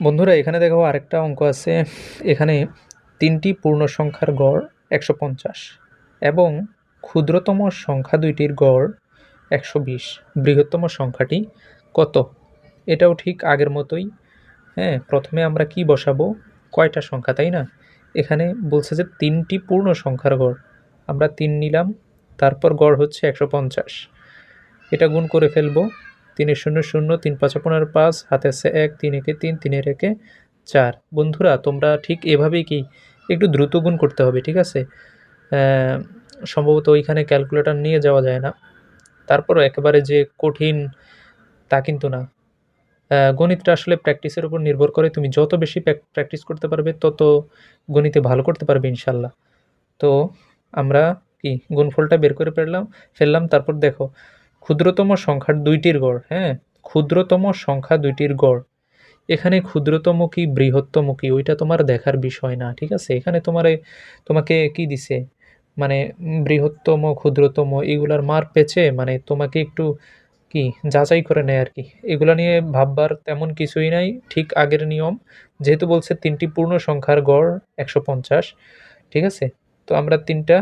বন্ধুরা, এখানে দেখো আরেকটা অঙ্ক আছে। এখানে তিনটি পূর্ণ সংখ্যার গড় একশো পঞ্চাশ এবং ক্ষুদ্রতম সংখ্যা দুইটির গড় একশো বিশ। বৃহত্তম সংখ্যাটি কত? এটাও ঠিক আগের মতোই। হ্যাঁ প্রথমে আমরা কি বসাবো? কয়টা সংখ্যা, তাই না? এখানে বলছে যে তিনটি পূর্ণ সংখ্যার গড়। আমরা তিন নিলাম, তারপর গড় হচ্ছে একশো পঞ্চাশ। এটা গুণ করে ফেলব। তিনের শূন্য শূন্য, তিন পাঁচ পনেরো পাঁচ, হাতে আছে এক, তিন একে তিন তিনের একে চার। বন্ধুরা, তোমরা ঠিক এভাবেই কি একটু দ্রুত গুণ করতে হবে, ঠিক আছে? সম্ভবত ওইখানে ক্যালকুলেটর নিয়ে যাওয়া যায় না। তারপরও একেবারে যে কঠিন তা কিন্তু না। গণিতটা আসলে প্র্যাকটিসের উপর নির্ভর করে। তুমি যত বেশি প্র্যাকটিস করতে পারবে, তত গণিতে ভালো করতে পারবে ইনশাল্লাহ তো আমরা কি গুণফলটা বের করে ফেললাম ফেললাম, তারপর দেখো। ক্ষুদ্রতম সংখ্যার দুইটির গড় হ্যাঁ? ক্ষুদ্রতম সংখ্যা দুইটির গড়। এখানে ক্ষুদ্রতম কি, বৃহত্তম কি, ওইটা তোমার দেখার বিষয় না, ঠিক আছে? এখানে তোমার, তোমাকে কি দিছে? মানে বৃহত্তম, ক্ষুদ্রতম এগুলার মার পেছে মানে তোমাকে একটু কি, যাচাই করে নেয় আর কি এগুলা নিয়ে ভাববার তেমন কিছুই নাই, ঠিক আগের নিয়ম। যেহেতু বলছে তিনটি পূর্ণ সংখ্যার গড় একশো পঞ্চাশ, ঠিক আছে? তো আমরা তিনটা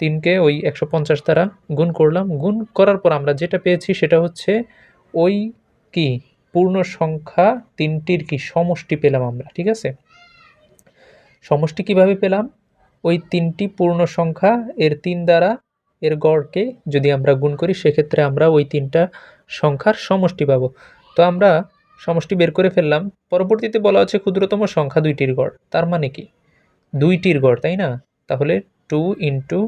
তিনকে ওই একশো পঞ্চাশ দ্বারা গুণ করলাম। গুণ করার পর আমরা যেটা পেয়েছি সেটা হচ্ছে ওই কি? পূর্ণ সংখ্যা তিনটির কি? সমষ্টি পেলাম আমরা, ঠিক আছে? সমষ্টি কীভাবে পেলাম? ওই তিনটি পূর্ণ সংখ্যা এর তিন দ্বারা এর গড়কে যদি আমরা গুণ করি, সেক্ষেত্রে আমরা ওই তিনটা সংখ্যার সমষ্টি পাবো। তো আমরা সমষ্টি বের করে ফেললাম। পরবর্তীতে বলা হচ্ছে ক্ষুদ্রতম সংখ্যা দুইটির গড়। তার মানে কি? দুইটির গড়, তাই না? তাহলে two into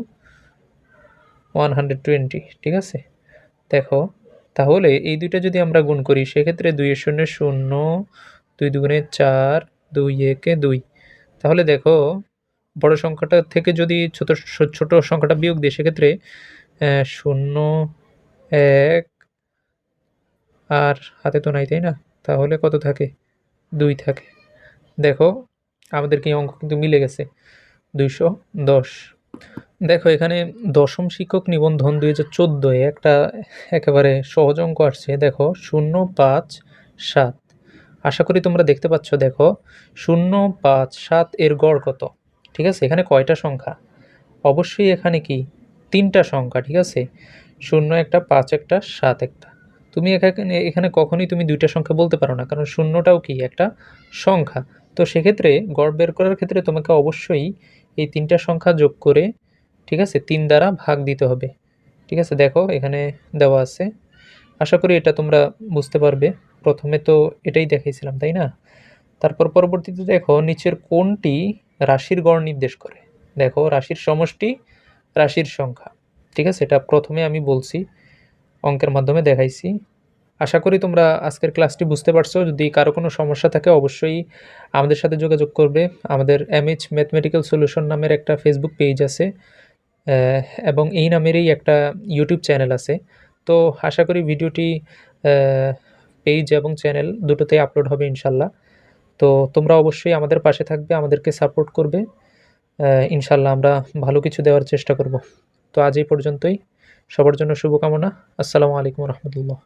one hundred twenty ঠিক আছে? দেখো, তাহলে এই দুইটা যদি আমরা গুণ করি, সেক্ষেত্রে দুইয়ের শূন্য শূন্য, দুই দুগুণে চার, দুই একে দুই। তাহলে দেখো, বড় সংখ্যাটা থেকে যদি ছোট ছোট সংখ্যাটা বিয়োগ দিই, সেক্ষেত্রে শূন্য, এক, আর হাতে তো নাই, তাই না? তাহলে কত থাকে? দুই থাকে। দেখো, আমাদের কি অঙ্ক কিন্তু মিলে গেছে। দুইশো দশ। দেখো, এখানে দশম শিক্ষক নিবন্ধন দুই হাজার চোদ্দোয় একটা একেবারে সহজ অঙ্ক আসছে। দেখো, শূন্য পাঁচ সাত। আশা করি তোমরা দেখতে পাচ্ছ, দেখো, শূন্য পাঁচ সাত এর গড় কত? ঠিক আছে, এখানে কয়টা সংখ্যা? অবশ্যই এখানে কি? তিনটা সংখ্যা, ঠিক আছে? শূন্য একটা, পাঁচ একটা, সাত একটা। তুমি এখানে এখানে কখনোই তুমি দুইটা সংখ্যা বলতে পারো না, কারণ শূন্যটাও কি? একটা সংখ্যা। তো সেক্ষেত্রে গড় বের করার ক্ষেত্রে তোমাকে অবশ্যই এই তিনটা সংখ্যা যোগ করে ঠিক আছে? তিন দ্বারা ভাগ দিতে হবে। ঠিক আছে? দেখো, এখানে দেওয়া আছে। আশা করি এটা তোমরা বুঝতে পারবে। প্রথমে তো এটাই দেখাইছিলাম, তাই না? তারপর পরবর্তীতে দেখো, নিচের কোনটি রাশির গড় নির্দেশ করে। দেখো, রাশির সমষ্টি, রাশির সংখ্যা। ঠিক আছে? এটা প্রথমে আমি বলছি, অঙ্কের মাধ্যমে দেখাইছি। আশা করি তোমরা আজকের ক্লাসটি বুঝতে পারছ। যদি কারও কোনো সমস্যা থাকে, অবশ্যই আমাদের সাথে যোগাযোগ করবে। আমাদের এমএইচ ম্যাথমেটিক্যাল সলিউশন নামের একটা ফেসবুক পেজ আছে। এবং এই নামেরই একটা ইউটিউব চ্যানেল আছে। তো আশা করি ভিডিওটি পেজ এবং চ্যানেল দুটোতেই আপলোড হবে ইনশাল্লাহ। তো তোমরা অবশ্যই আমাদের পাশে থাকবে, আমাদেরকে সাপোর্ট করবে। ইনশাল্লাহ আমরা ভালো কিছু দেওয়ার চেষ্টা করব। তো আজ এই পর্যন্তই। সবার জন্য শুভকামনা। আসসালামু আলাইকুম রহমতুল্লাহ।